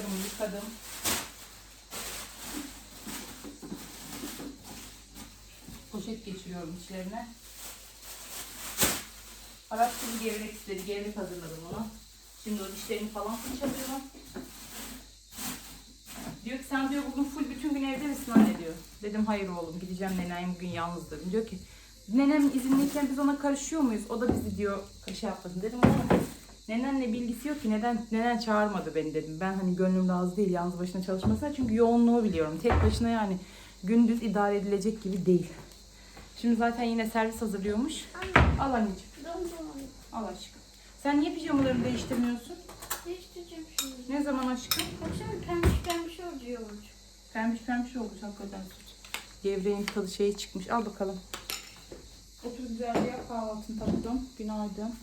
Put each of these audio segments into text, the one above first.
Yufkalarımı yıkadım. Poşet geçiriyorum içlerine. Arap gibi gevrek istedi. Gevrek hazırladım ona. Şimdi o dişlerini falan fırçalıyorum. Diyor ki sen diyor bugün full bütün gün evde misin anne diyor. Dedim hayır oğlum gideceğim nenem bugün yalnız dedim. Diyor ki nenem izinliyken biz ona karışıyor muyuz? O da bizi diyor şey yapmasın. Dedim oğlum nenenle bilgisi yok ki neden neden çağırmadı beni dedim. Ben hani gönlüm razı değil yalnız başına çalışmasına çünkü yoğunluğu biliyorum. Tek başına yani gündüz idare edilecek gibi değil. Şimdi zaten yine servis hazırlıyormuş. Al anneciğim. Dondurma. Al aşkım. Sen niye pijamalarını değiştirmiyorsun? Değiştireceğim şimdi. Ne zaman aşkım? Baksana pembiş pembiş oluyor. Pembiş pembiş olmuş hakikaten. Gevreğin tadı şey çıkmış. Al bakalım. Otur güzelce yap kahvaltını tatlım. Günaydın.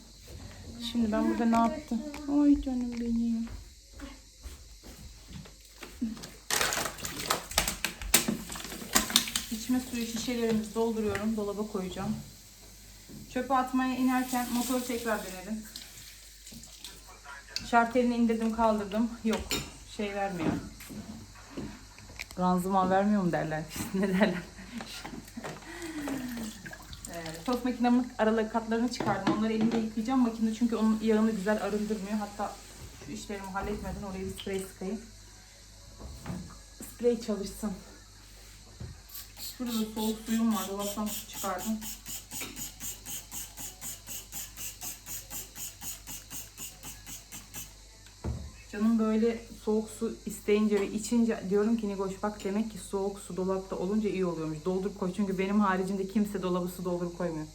Şimdi ben burada ne yaptım? Ay canım benim. İçme suyu şişelerimizi dolduruyorum. Dolaba koyacağım. Çöpe atmaya inerken motoru tekrar denedim. Şartelini indirdim kaldırdım. Yok şey vermiyor. Ranzıman vermiyor mu derler. ne derler. Tost makinemin aralık katlarını çıkardım. Onları elimde yıkayacağım makine çünkü onun yağını güzel arındırmıyor. Hatta şu işlerimi halletmeden oraya bir sprey sıkayım. Sprey çalışsın. Şurada da soğuk suyum var. Dolaptan su çıkardım. Canım böyle soğuk su isteyince ve içince diyorum ki Nigoş bak demek ki soğuk su dolapta olunca iyi oluyormuş. Doldurup koy çünkü benim haricinde kimse dolabı su doldurup koymuyor.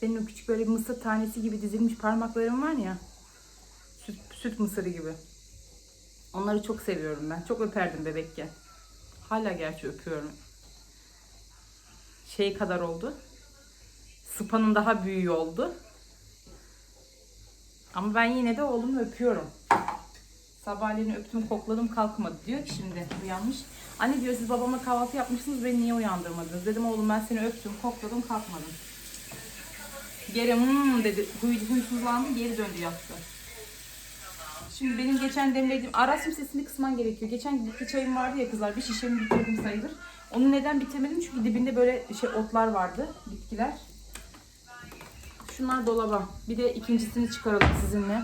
Senin o küçük böyle mısır tanesi gibi dizilmiş parmakların var ya. Süt, süt mısırı gibi. Onları çok seviyorum ben. Çok öperdim bebekken. Hala gerçi öpüyorum. Şey kadar oldu. Spa'nın daha büyüğü oldu. Ama ben yine de oğlumu öpüyorum. Sabahleyin öptüm kokladım kalkmadı diyor ki şimdi uyanmış. Anne diyor siz babama kahvaltı yapmışsınız beni niye uyandırmadınız? Dedim oğlum ben seni öptüm kokladım kalkmadım. Geri hmm dedi huy, huysuzlandı geri döndü yattı. Şimdi benim geçen demlediğim Aras'ın sesini kısman gerekiyor. Geçen bitki çayım vardı ya kızlar bir şişemi bitirdim sayılır. Onu neden bitirmedim? Çünkü dibinde böyle şey otlar vardı bitkiler. Şunlar dolaba. Bir de ikincisini çıkaralım sizinle.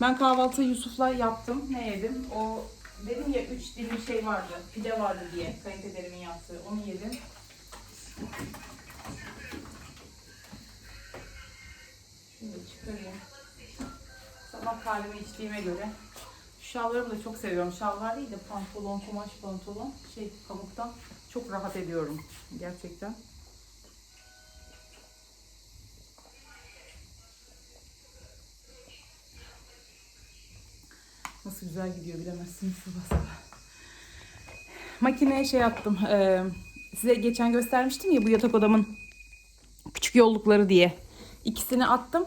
Ben kahvaltı Yusuf'la yaptım. Ne yedim? O dedim ya 3 dilim şey vardı. Pide vardı diye. Kayınpederimin yaptığı. Onu yedim. Şimdi çıkarayım. Sabah kahvemi içtiğime göre. Şu şalvarımı da çok seviyorum. Şalvar değil de pantolon, kumaş pantolon. Şey pamuktan. Çok rahat ediyorum. Gerçekten. Nasıl güzel gidiyor bilemezsiniz sabah sabah. Makineye şey yaptım. eee, size geçen göstermiştim ya bu yatak odamın küçük yollukları diye. İkisini attım.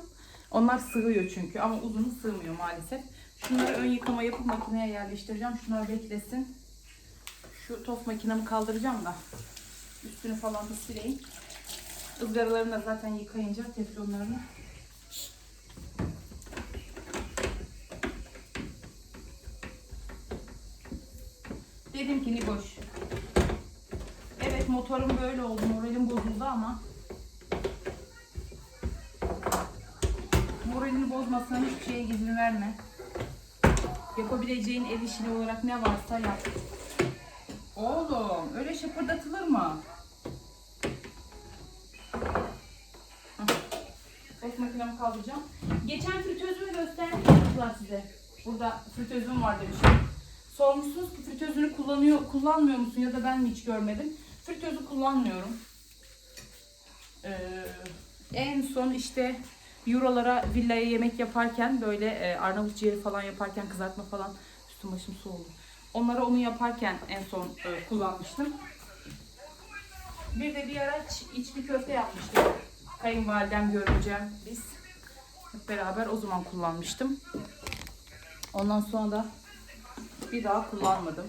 Onlar sığıyor çünkü ama uzunu sığmıyor maalesef. Şunları ön yıkama yapıp makineye yerleştireceğim. Şunlar beklesin. Şu tost makinemi kaldıracağım da üstünü falan da sileyim. Izgaralarını da zaten yıkayınca teflonlarını Dedim ki Niboş. Evet motorum böyle oldu. Moralim bozuldu ama moralini bozmasan hiçbir şeye izin verme. Yapabileceğin ev işini olarak ne varsa yap. Oğlum öyle şapırdatılır mı? Tost makinemi kaldıracağım. Geçen fritözümü gösterdim çocuklar size. Burada fritözüm var demiştim. Sormuşsunuz ki fritözünü kullanıyor, kullanmıyor musun ya da ben mi hiç görmedim. Fritözü kullanmıyorum. Ee, en son işte Eurolara villaya yemek yaparken böyle e, Arnavut ciğeri falan yaparken kızartma falan üstüm başım su oldu. Onlara onu yaparken en son e, kullanmıştım. Bir de bir ara içli köfte yapmıştık. Kayınvalidem görünce biz hep beraber o zaman kullanmıştım. Ondan sonra da bir daha kullanmadım.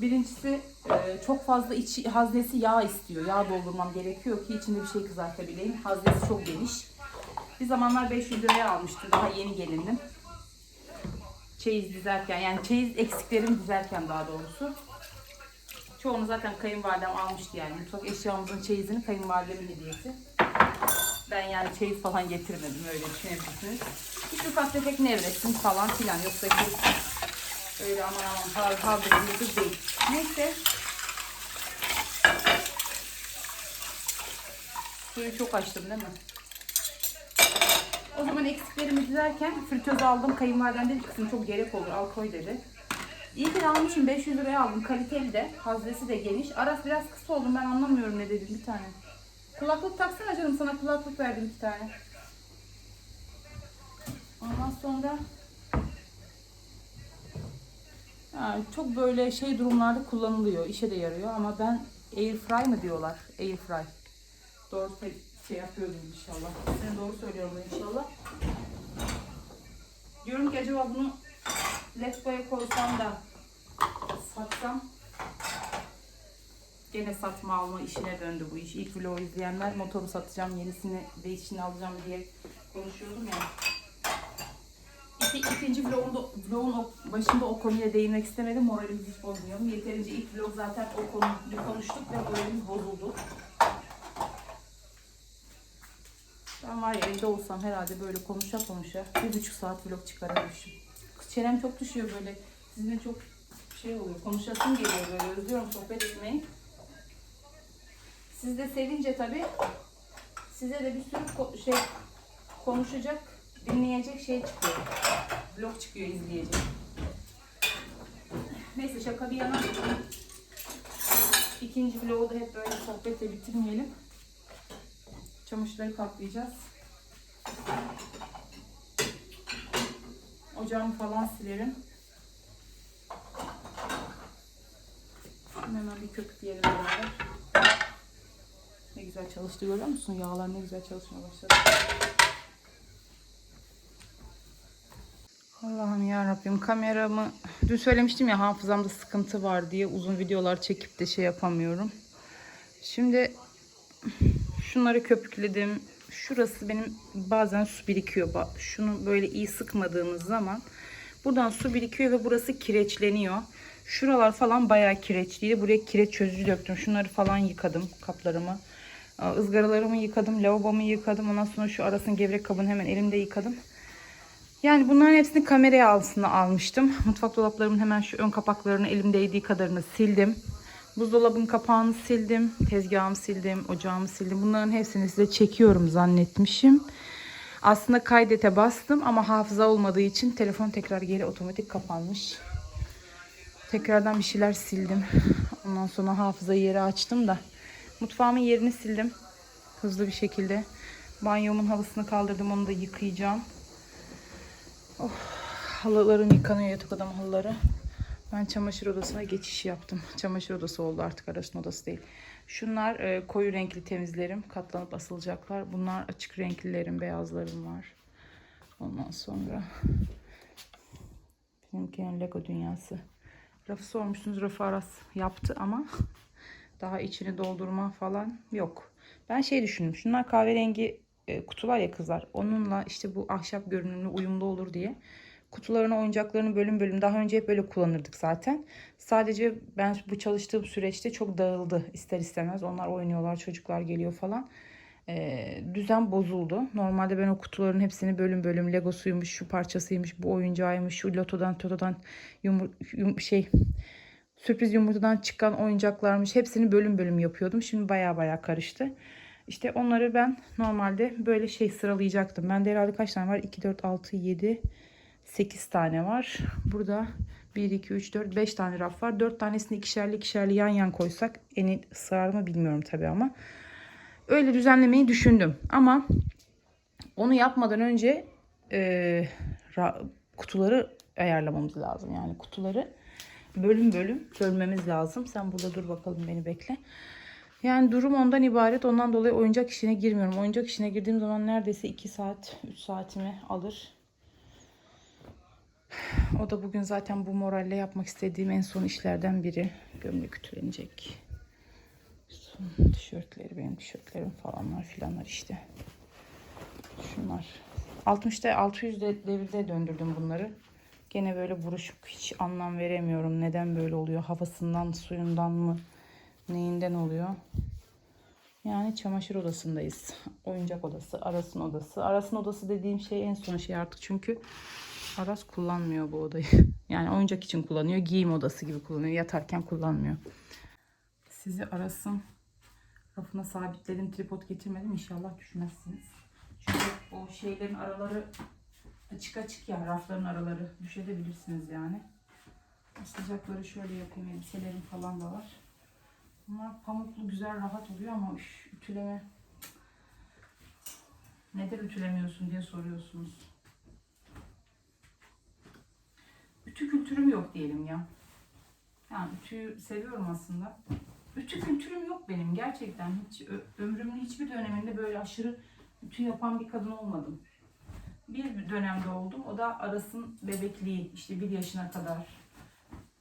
Birincisi e, çok fazla içi, haznesi yağ istiyor. Yağ doldurmam gerekiyor ki içinde bir şey kızartabileyim. Haznesi çok geniş. Bir zamanlar 500 liraya almıştım. Daha yeni gelindim. Çeyiz dizerken yani çeyiz eksiklerimi dizerken daha doğrusu. Çoğunu zaten kayınvalidem almıştı yani. Mutfak eşyamızın çeyizini kayınvalidemin hediyesi. Ben yani çeyiz falan getirmedim öyle düşünebilirsiniz. İşte ufak tefek nevresim falan filan. Yoksa ki öyle aman aman har bir değil. Neyse. Suyu çok açtım değil mi? O zaman eksiklerimi dizerken fritöz aldım. Kayınvalidem dedi ki çok gerek olur al koy dedi. İyi ki almışım 500 liraya aldım. Kaliteli de. Haznesi de geniş. Aras biraz kısa oldum ben anlamıyorum ne dedim bir tane. Kulaklık taksana canım sana kulaklık verdim iki tane. Ondan sonra yani çok böyle şey durumlarda kullanılıyor. işe de yarıyor ama ben air fry mı diyorlar? Air fry. Doğru te- şey yapıyordum inşallah. Ben doğru söylüyorum inşallah. Diyorum ki acaba bunu Letgo'ya koysam da satsam gene satma alma işine döndü bu iş. İlk vlogu izleyenler motoru satacağım, yenisini değişini alacağım diye konuşuyordum ya. İki, ikinci vlogunda, vlogun başında o konuya değinmek istemedim. Moralimizi hiç bozmayalım. Yeterince ilk vlog zaten o konuyu konuştuk ve moralimiz bozuldu. Ben var ya evde olsam herhalde böyle konuşa konuşa bir buçuk saat vlog çıkarırmışım. Çenem çok düşüyor böyle. Sizinle çok şey oluyor. Konuşasım geliyor böyle. Özlüyorum sohbet etmeyi. Siz de sevince tabii size de bir sürü şey konuşacak, dinleyecek şey çıkıyor. Vlog çıkıyor izleyecek. Neyse şaka bir yana. İkinci vlogu da hep böyle sohbetle bitirmeyelim. Çamaşırları katlayacağız. Ocağımı falan silerim. Hemen bir köpükleyelim beraber. Ne güzel çalıştı görüyor musun? Yağlar ne güzel çalışmaya başladı. Allah'ım ya Rabbim kameramı dün söylemiştim ya hafızamda sıkıntı var diye uzun videolar çekip de şey yapamıyorum. Şimdi şunları köpükledim. Şurası benim bazen su birikiyor. Şunu böyle iyi sıkmadığımız zaman buradan su birikiyor ve burası kireçleniyor. Şuralar falan bayağı kireçliydi. Buraya kireç çözücü döktüm. Şunları falan yıkadım kaplarımı. Aa, ızgaralarımı yıkadım. Lavabomu yıkadım. Ondan sonra şu arasın gevrek kabını hemen elimde yıkadım. Yani bunların hepsini kameraya altına almıştım. Mutfak dolaplarımın hemen şu ön kapaklarını elimde değdiği kadarını sildim. Buzdolabın kapağını sildim. Tezgahımı sildim. Ocağımı sildim. Bunların hepsini size çekiyorum zannetmişim. Aslında kaydete bastım ama hafıza olmadığı için telefon tekrar geri otomatik kapanmış. Tekrardan bir şeyler sildim. Ondan sonra hafızayı yere açtım da. Mutfağımın yerini sildim. Hızlı bir şekilde. Banyomun halısını kaldırdım. Onu da yıkayacağım. Oh, halılarım yıkanıyor yatak odam halıları. Ben çamaşır odasına geçiş yaptım. Çamaşır odası oldu artık arasın odası değil. Şunlar e, koyu renkli temizlerim. Katlanıp asılacaklar. Bunlar açık renklilerim, beyazlarım var. Ondan sonra benimkinin Lego dünyası. Rafı sormuşsunuz. Rafı Aras yaptı ama daha içini doldurma falan yok. Ben şey düşündüm. Şunlar kahverengi e, kutular ya kızlar. Onunla işte bu ahşap görünümlü uyumlu olur diye kutularını oyuncaklarını bölüm bölüm daha önce hep böyle kullanırdık zaten. Sadece ben bu çalıştığım süreçte çok dağıldı ister istemez. Onlar oynuyorlar, çocuklar geliyor falan. Ee, düzen bozuldu. Normalde ben o kutuların hepsini bölüm bölüm Legosuymuş, şu parçasıymış, bu oyuncağıymış, şu lotodan, totodan yumur, yum, şey sürpriz yumurtadan çıkan oyuncaklarmış. Hepsini bölüm bölüm yapıyordum. Şimdi baya baya karıştı. İşte onları ben normalde böyle şey sıralayacaktım. Bende herhalde kaç tane var? 2, 4, 6, 7, 8 tane var. Burada 1, 2, 3, 4, 5 tane raf var. 4 tanesini ikişerli ikişerli yan yan koysak eni sığar mı bilmiyorum tabii ama. Öyle düzenlemeyi düşündüm. Ama onu yapmadan önce e, ra- kutuları ayarlamamız lazım. Yani kutuları bölüm bölüm bölmemiz lazım. Sen burada dur bakalım beni bekle. Yani durum ondan ibaret. Ondan dolayı oyuncak işine girmiyorum. Oyuncak işine girdiğim zaman neredeyse 2 saat, 3 saatimi alır. O da bugün zaten bu moralle yapmak istediğim en son işlerden biri. Gömlek ütülenecek. Son tişörtleri, benim tişörtlerim falanlar filanlar işte. Şunlar. 60'da 600'de devirde döndürdüm bunları. Gene böyle buruşuk hiç anlam veremiyorum. Neden böyle oluyor? Havasından, suyundan mı? Neyinden oluyor? Yani çamaşır odasındayız. Oyuncak odası, Aras'ın odası. Aras'ın odası dediğim şey en son şey artık çünkü Aras kullanmıyor bu odayı. Yani oyuncak için kullanıyor. Giyim odası gibi kullanıyor. Yatarken kullanmıyor. Sizi Aras'ın rafına sabitledim. Tripod getirmedim. İnşallah düşmezsiniz. Çünkü o şeylerin araları açık açık ya. Rafların araları. Düşebilirsiniz yani. Sıcakları şöyle yapayım. Elbiselerim falan da var. Bunlar pamuklu güzel rahat oluyor ama üf, ütüleme. Neden ütülemiyorsun diye soruyorsunuz. Ütü kültürüm yok diyelim ya. Yani ütüyü seviyorum aslında. Ütü kültürüm yok benim gerçekten. Hiç ömrümün hiçbir döneminde böyle aşırı ütü yapan bir kadın olmadım. Bir dönemde oldum. O da Aras'ın bebekliği işte bir yaşına kadar.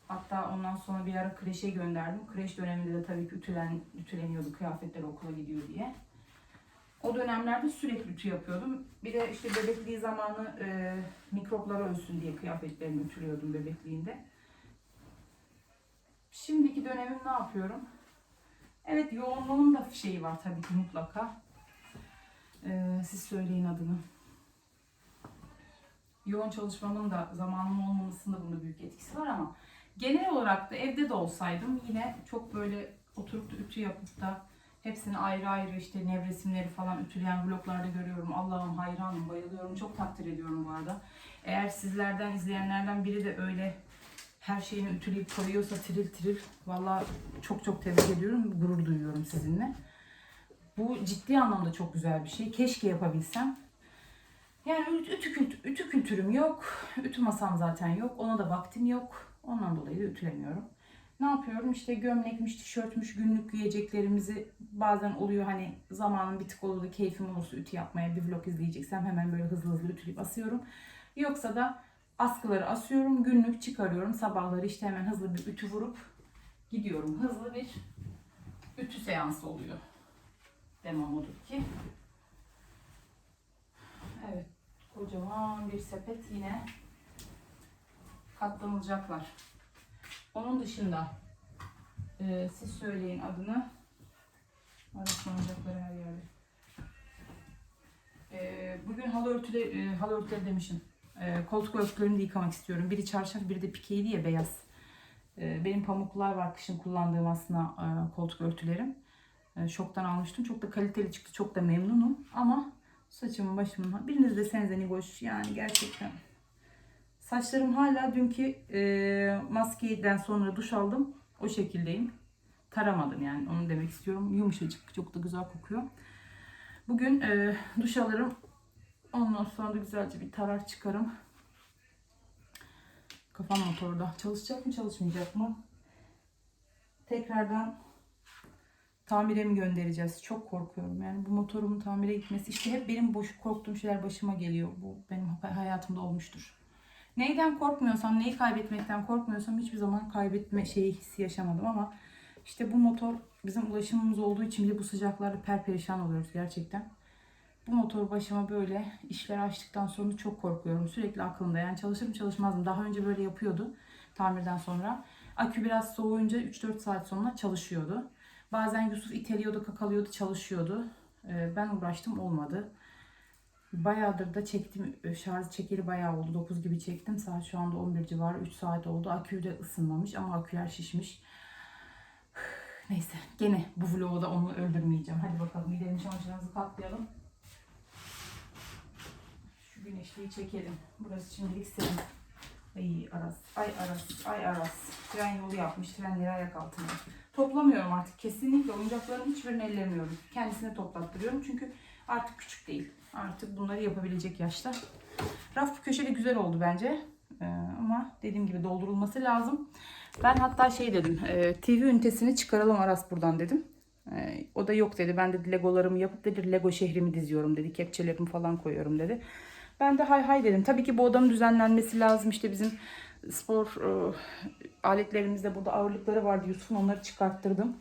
Hatta ondan sonra bir ara kreşe gönderdim. Kreş döneminde de tabii ki ütülen, ütüleniyordu kıyafetler okula gidiyor diye. O dönemlerde sürekli ütü yapıyordum. Bir de işte bebekliği zamanı e, mikroplara ölsün diye kıyafetlerimi ütülüyordum bebekliğinde. Şimdiki dönemim ne yapıyorum? Evet yoğunluğun da şeyi var tabii ki mutlaka. E, siz söyleyin adını. Yoğun çalışmamın da zamanım olmamasında bunda büyük etkisi var ama genel olarak da evde de olsaydım yine çok böyle oturup da ütü yapıp da hepsini ayrı ayrı işte nevresimleri falan ütüleyen vloglarda görüyorum. Allah'ım hayranım, bayılıyorum. Çok takdir ediyorum bu arada. Eğer sizlerden, izleyenlerden biri de öyle her şeyini ütüleyip koyuyorsa tiril tiril valla çok çok tebrik ediyorum. Gurur duyuyorum sizinle. Bu ciddi anlamda çok güzel bir şey. Keşke yapabilsem. Yani üt- ütü, kült- ütü kültürüm yok. Ütü masam zaten yok. Ona da vaktim yok. Ondan dolayı da ütülemiyorum. Ne yapıyorum? İşte gömlekmiş, tişörtmüş, günlük giyeceklerimizi bazen oluyor hani zamanım bir tık olur da keyfim olursa ütü yapmaya bir vlog izleyeceksem hemen böyle hızlı hızlı ütüleyip asıyorum. Yoksa da askıları asıyorum, günlük çıkarıyorum. Sabahları işte hemen hızlı bir ütü vurup gidiyorum. Hızlı bir ütü seansı oluyor. Demem odur ki. Evet, kocaman bir sepet yine katlanılacaklar. Onun dışında e, siz söyleyin adını. Araslanacakları her yerde. E, bugün halı örtüleri, e, halı örtüleri demişim. E, koltuk örtülerimi de yıkamak istiyorum. Biri çarşaf, biri de pikeydi ya beyaz. E, benim pamuklar var kışın kullandığım aslında e, koltuk örtülerim. E, şoktan almıştım. Çok da kaliteli çıktı. Çok da memnunum. Ama saçımın başımın biriniz de senize Nigoş yani gerçekten Saçlarım hala dünkü e, maskeden sonra duş aldım. O şekildeyim. Taramadım yani onu demek istiyorum. Yumuşacık çok da güzel kokuyor. Bugün e, duş alırım. Ondan sonra da güzelce bir tarar çıkarım. Kafam motorda. Çalışacak mı çalışmayacak mı? Tekrardan tamire mi göndereceğiz? Çok korkuyorum. Yani bu motorumun tamire gitmesi işte hep benim boş korktuğum şeyler başıma geliyor. Bu benim hayatımda olmuştur. Neyden korkmuyorsam, neyi kaybetmekten korkmuyorsam hiçbir zaman kaybetme şeyi hissi yaşamadım ama işte bu motor bizim ulaşımımız olduğu için bile bu sıcaklarda perperişan oluyoruz gerçekten. Bu motor başıma böyle işler açtıktan sonra çok korkuyorum. Sürekli aklımda yani çalışır mı çalışmaz mı? Daha önce böyle yapıyordu tamirden sonra. Akü biraz soğuyunca 3-4 saat sonra çalışıyordu. Bazen Yusuf iteliyordu, kakalıyordu, çalışıyordu. Ee, Ben uğraştım olmadı. Bayağıdır da çektim. Şarj çekeli bayağı oldu. 9 gibi çektim. Saat şu anda 11 civarı. 3 saat oldu. Akü de ısınmamış ama aküler şişmiş. Neyse. Gene bu vlogu da onu öldürmeyeceğim. Hadi bakalım gidelim çamaşırlarımızı katlayalım. Şu güneşliği çekelim. Burası şimdilik serin. Ay Aras, ay Aras, ay Aras. Tren yolu yapmış. Trenleri ayak altına. Toplamıyorum artık. Kesinlikle oyuncakların hiçbirini ellemiyorum. Kendisine toplattırıyorum. Çünkü artık küçük değil. Artık bunları yapabilecek yaşta. Raf köşeli güzel oldu bence. Ee, ama dediğim gibi doldurulması lazım. Ben hatta şey dedim. E, TV ünitesini çıkaralım Aras buradan dedim. E, o da yok dedi. Ben de legolarımı yapıp dedi Lego şehrimi diziyorum dedi. Kepçelerimi falan koyuyorum dedi. Ben de hay hay dedim. Tabii ki bu odanın düzenlenmesi lazım. İşte bizim spor e, aletlerimizde burada ağırlıkları vardı. Yusuf'un onları çıkarttırdım.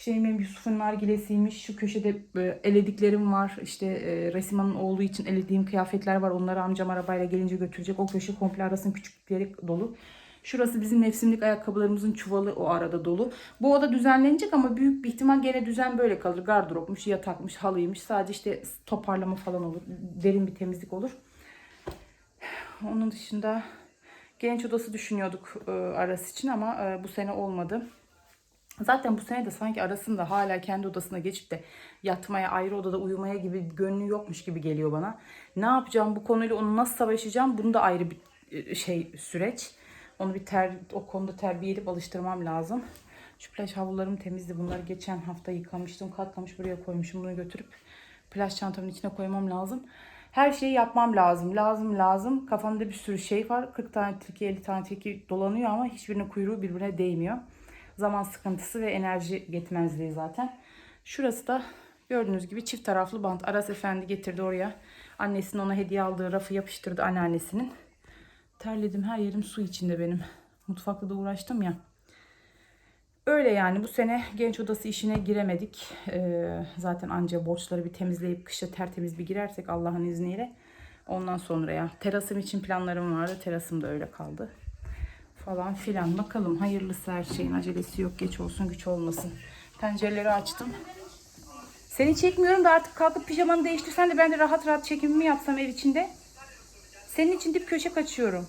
Şeyim Yusuf'un nargilesiymiş. Şu köşede e, elediklerim var. İşte e, Resima'nın oğlu için elediğim kıyafetler var. Onları amcam arabayla gelince götürecek. O köşe komple arasının küçüklükleri dolu. Şurası bizim mevsimlik ayakkabılarımızın çuvalı o arada dolu. Bu oda düzenlenecek ama büyük bir ihtimal gene düzen böyle kalır. Gardıropmuş, yatakmış, halıymış. Sadece işte toparlama falan olur. Derin bir temizlik olur. Onun dışında genç odası düşünüyorduk e, Aras için ama e, bu sene olmadı. Zaten bu sene de sanki arasında hala kendi odasına geçip de yatmaya, ayrı odada uyumaya gibi gönlü yokmuş gibi geliyor bana. Ne yapacağım bu konuyla onu nasıl savaşacağım bunu da ayrı bir e, şey süreç. Onu bir ter, o konuda terbiye edip alıştırmam lazım. Şu plaj havlularım temizdi. Bunları geçen hafta yıkamıştım. Katlamış buraya koymuşum. Bunu götürüp plaj çantamın içine koymam lazım. Her şeyi yapmam lazım. Lazım lazım. Kafamda bir sürü şey var. 40 tane tilki 50 tane tilki dolanıyor ama hiçbirinin kuyruğu birbirine değmiyor. Zaman sıkıntısı ve enerji yetmezliği zaten. Şurası da gördüğünüz gibi çift taraflı bant. Aras Efendi getirdi oraya. Annesinin ona hediye aldığı rafı yapıştırdı anneannesinin. Terledim her yerim su içinde benim. Mutfakta da uğraştım ya. Öyle yani bu sene genç odası işine giremedik. Ee, zaten anca borçları bir temizleyip kışa tertemiz bir girersek Allah'ın izniyle. Ondan sonra ya terasım için planlarım vardı. Terasım da öyle kaldı. Falan filan. Bakalım hayırlısı her şeyin acelesi yok. Geç olsun güç olmasın. Pencereleri açtım. Seni çekmiyorum da artık kalkıp pijamanı değiştirsen de ben de rahat rahat çekimimi yapsam ev içinde. Senin için dip köşe kaçıyorum.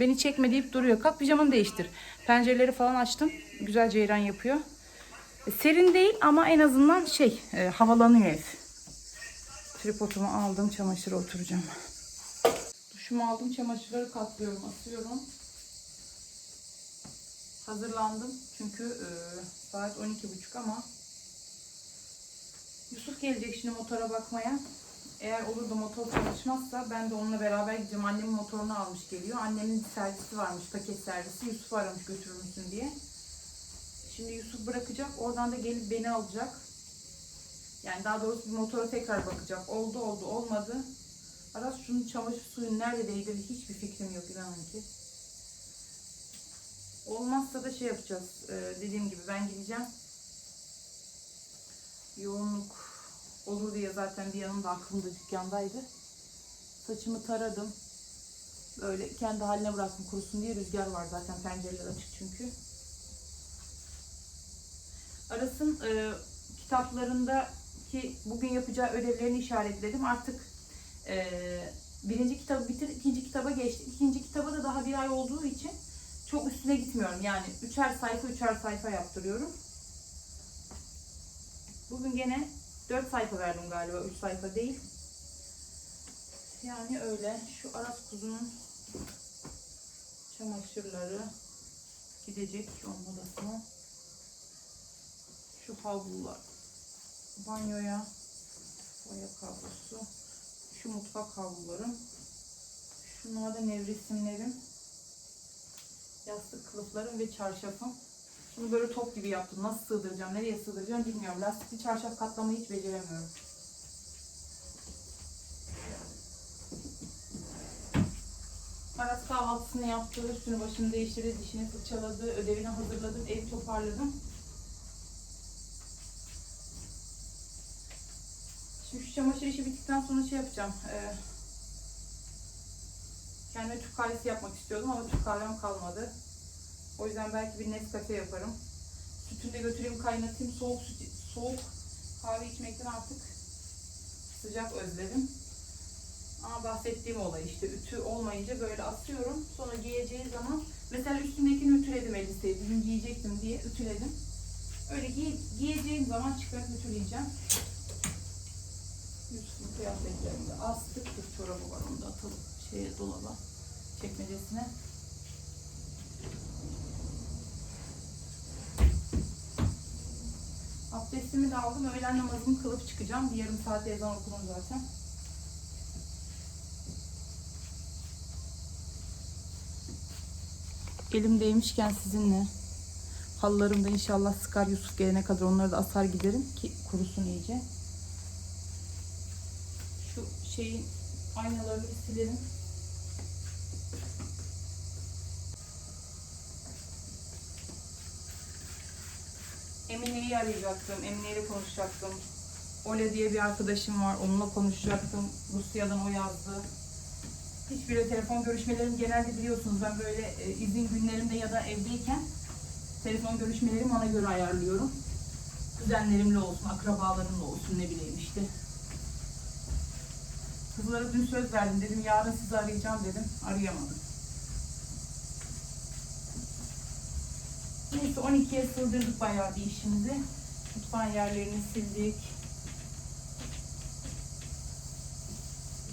Beni çekme deyip duruyor. Kalk pijamanı değiştir. Pencereleri falan açtım. Güzel ceyran yapıyor. E, Serin değil ama en azından şey e, havalanıyor ev. Tripodumu aldım. Çamaşıra oturacağım. Duşumu aldım. Çamaşırları katlıyorum. Asıyorum. Hazırlandım. Çünkü e, saat 12.30 ama Yusuf gelecek şimdi motora bakmaya. Eğer olur da motor çalışmazsa ben de onunla beraber gideceğim. Annemin motorunu almış geliyor. Annemin servisi varmış, paket servisi. Yusuf'u aramış götürür müsün diye. Şimdi Yusuf bırakacak. Oradan da gelip beni alacak. Yani daha doğrusu bir motora tekrar bakacak. Oldu oldu olmadı. Aras şunun çamaşır suyu nerede değdi hiçbir fikrim yok inanın ki. Olmazsa da şey yapacağız. Ee, dediğim gibi ben gideceğim. Yoğunluk olur diye zaten bir yanım da aklımda dükkandaydı. Saçımı taradım. Böyle kendi haline bıraktım kurusun diye rüzgar var zaten pencereler açık çünkü. Aras'ın e, kitaplarındaki bugün yapacağı ödevlerini işaretledim. Artık e, birinci kitabı bitir, ikinci kitaba geçtim. İkinci kitaba da daha bir ay olduğu için çok üstüne gitmiyorum. Yani üçer sayfa üçer sayfa yaptırıyorum. Bugün gene 4 sayfa verdim galiba. 3 sayfa değil. Yani öyle. Şu Aras kuzunun çamaşırları gidecek onun odasına. Şu havlular banyoya boya kablosu. Şu mutfak havlularım. Şunlar da nevresimlerim. Yastık kılıflarım ve çarşafım. Bunu böyle top gibi yaptım. Nasıl sığdıracağım, nereye sığdıracağım bilmiyorum. Lastikli çarşaf katlamayı hiç beceremiyorum. Aras kahvaltısını yaptı, üstünü başını değiştirdi, dişini fırçaladı, ödevini hazırladım, evi toparladım. Şimdi şu çamaşır işi bittikten sonra şey yapacağım. Ee, kendime Türk kahvesi yapmak istiyordum ama Türk kahvem kalmadı. O yüzden belki bir Nescafe yaparım. Sütünü de götüreyim kaynatayım. Soğuk süt, soğuk kahve içmekten artık sıcak özledim. Ama bahsettiğim olay işte ütü olmayınca böyle asıyorum. Sonra giyeceği zaman mesela üstündekini ütüledim elbiseyi. Bugün giyecektim diye ütüledim. Öyle giy, giyeceğim zaman çıkarıp ütüleyeceğim. Yusuf'un kıyafetlerini de astık. Bir çorabı var onu da atalım şeye dolaba çekmecesine. Abdestimi de aldım. Öğlen namazımı kılıp çıkacağım. Bir yarım saat ezan okudum zaten. Elimdeymişken sizinle halılarım da inşallah sıkar Yusuf gelene kadar onları da asar giderim ki kurusun iyice. Şu şeyin aynalarını silelim. Emine'yi arayacaktım. Emine ile konuşacaktım. Ole diye bir arkadaşım var. Onunla konuşacaktım. Rusya'dan o yazdı. Hiçbir telefon görüşmelerim genelde biliyorsunuz ben böyle e, izin günlerimde ya da evdeyken telefon görüşmelerimi ona göre ayarlıyorum. Kuzenlerimle olsun, akrabalarımla olsun ne bileyim işte. Kızlara dün söz verdim dedim yarın sizi arayacağım dedim. Arayamadım. Neyse 12'ye sığdırdık bayağı bir işimizi. Mutfağın yerlerini sildik.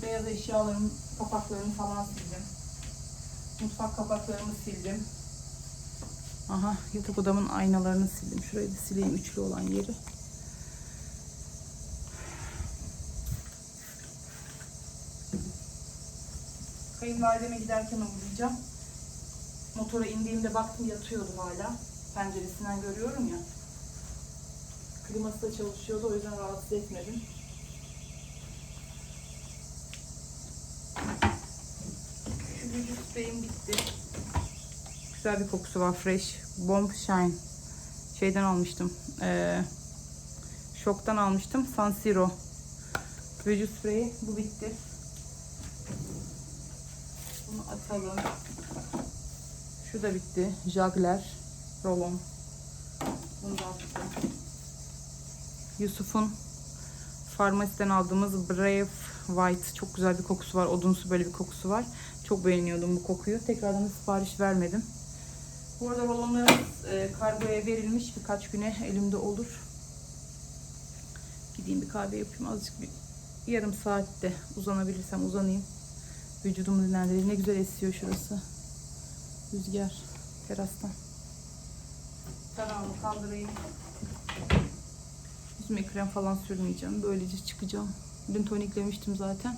Beyaz eşyaların kapaklarını falan sildim. Mutfak kapaklarımı sildim. Aha yatak odamın aynalarını sildim. Şurayı da sileyim üçlü olan yeri. Kayınvalideme giderken uğrayacağım. Motora indiğimde baktım yatıyordu hala. Penceresinden görüyorum ya. Kliması da çalışıyordu o yüzden rahatsız etmedim. Şu vücut spreyim bitti. Güzel bir kokusu var fresh. Bomb Shine. Şeyden almıştım. Ee, şoktan almıştım. San Siro. Vücut spreyi. Bu bitti. Atalım. Şu da bitti. Jagler. Rolon. Bunu da attım. Yusuf'un farmasiden aldığımız Brave White. Çok güzel bir kokusu var. Odunsu böyle bir kokusu var. Çok beğeniyordum bu kokuyu. Tekrardan da sipariş vermedim. Bu arada rolonlarımız e, kargoya verilmiş. Birkaç güne elimde olur. Gideyim bir kahve yapayım. Azıcık bir yarım saatte uzanabilirsem uzanayım. Vücudumu dinlendireyim. Ne güzel esiyor şurası. Rüzgar terastan. Tarağımı kaldırayım. Yüzüme krem falan sürmeyeceğim. Böylece çıkacağım. Dün toniklemiştim zaten.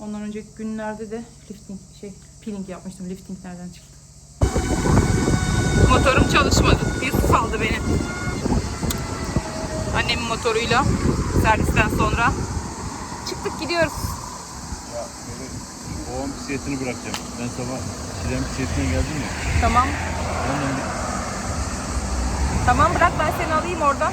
Ondan önceki günlerde de lifting şey peeling yapmıştım. Lifting nereden çıktı? Motorum çalışmadı. Yusuf aldı beni. Annemin motoruyla servisten sonra. Çıktık gidiyoruz. Babam bisikletini bırakacağım. Ben sabah Çilem bisikletine geldim ya. Tamam. Ondan Tamam bırak ben seni alayım oradan.